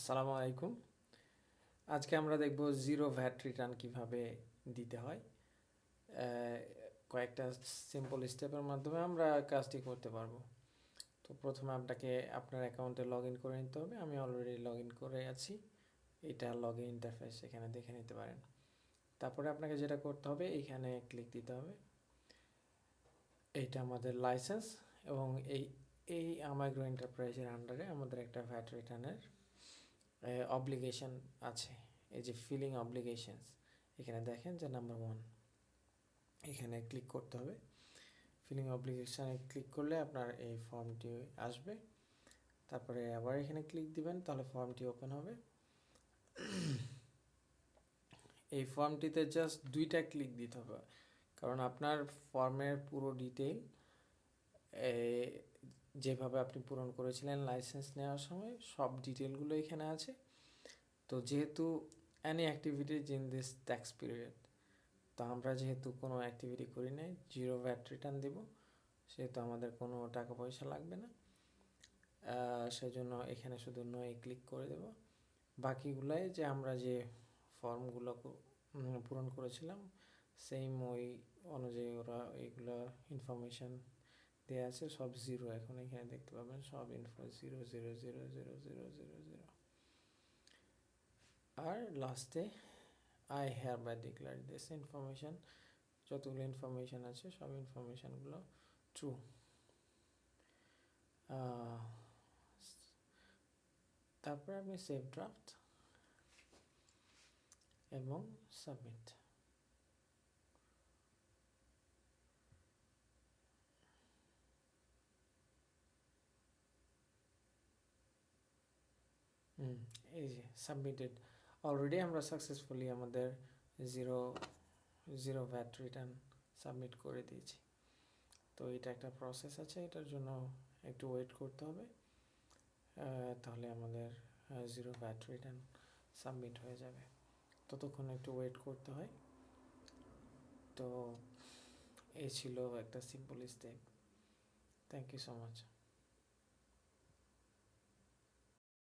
আসসালামু আলাইকুম। আজকে আমরা দেখব জিরো ভ্যাট রিটার্ন কীভাবে দিতে হয়। কয়েকটা সিম্পল স্টেপের মাধ্যমে আমরা কাজটি করতে পারব। তো প্রথমে আপনাকে আপনার অ্যাকাউন্টে লগ ইন করে নিতে হবে। আমি অলরেডি লগ ইন করে আছি। এটা লগ ইন ইন্টারফেস এখানে দেখে নিতে পারেন। তারপরে আপনাকে যেটা করতে হবে এইখানে ক্লিক দিতে হবে। এইটা আমাদের লাইসেন্স এবং এই এই আমাগ্রো এন্টারপ্রাইজের আন্ডারে আমাদের একটা ভ্যাট রিটার্নের অব্লিগেশন আছে। এই যে ফিলিং অব্লিগেশনস এখানে দেখেন যে নাম্বার ওয়ান এখানে ক্লিক করতে হবে। ফিলিং অব্লিগেশনে ক্লিক করলে আপনার এই ফর্মটি আসবে। তারপরে আবার এখানে ক্লিক দিবেন, তাহলে ফর্মটি ওপেন হবে। এই ফর্মটিতে জাস্ট দুইটা ক্লিক দিতে হবে। কারণ আপনার ফর্মের পুরো ডিটেইল যেভাবে আপনি পূরণ করেছিলেন লাইসেন্স নেওয়ার সময়, সব ডিটেলগুলো এখানে আছে। তো যেহেতু any activities in this tax period তো আমরা যেহেতু কোনো অ্যাক্টিভিটি করি নাই জিরো ভ্যাট রিটার্ন দেব, সেহেতু আমাদের কোনো টাকা পয়সা লাগবে না। সেজন্য এখানে শুধু নয় ক্লিক করে দেব। বাকিগুলাই যে আমরা যে ফর্মগুলো পূরণ করেছিলাম সেম ওই অনুযায়ী ওরা এইগুলো ইনফরমেশন দেওয়া আছে, সব জিরো এখন এখানে দেখতে পাবেন, সব info zero zero zero zero zero zero zero আর লাস্টে I hereby declare this information যতগুলো ইনফরমেশন আছে, সব ইনফরমেশনগুলো ট্রু তারপরে আপনি সেভ ড্রাফট এবং সাবমিট এই যে সাবমিটেড অলরেডি আমরা সাকসেসফুলি আমাদের zero zero VAT return submit করে দিয়েছি। তো এটা একটা প্রসেস আছে, এটার জন্য একটু ওয়েট করতে হবে। তাহলে আমাদের জিরো ভ্যাট রিটার্ন সাবমিট হয়ে যাবে। ততক্ষণ একটু ওয়েট করতে হয়। তো এই ছিল একটা simple step thank you so much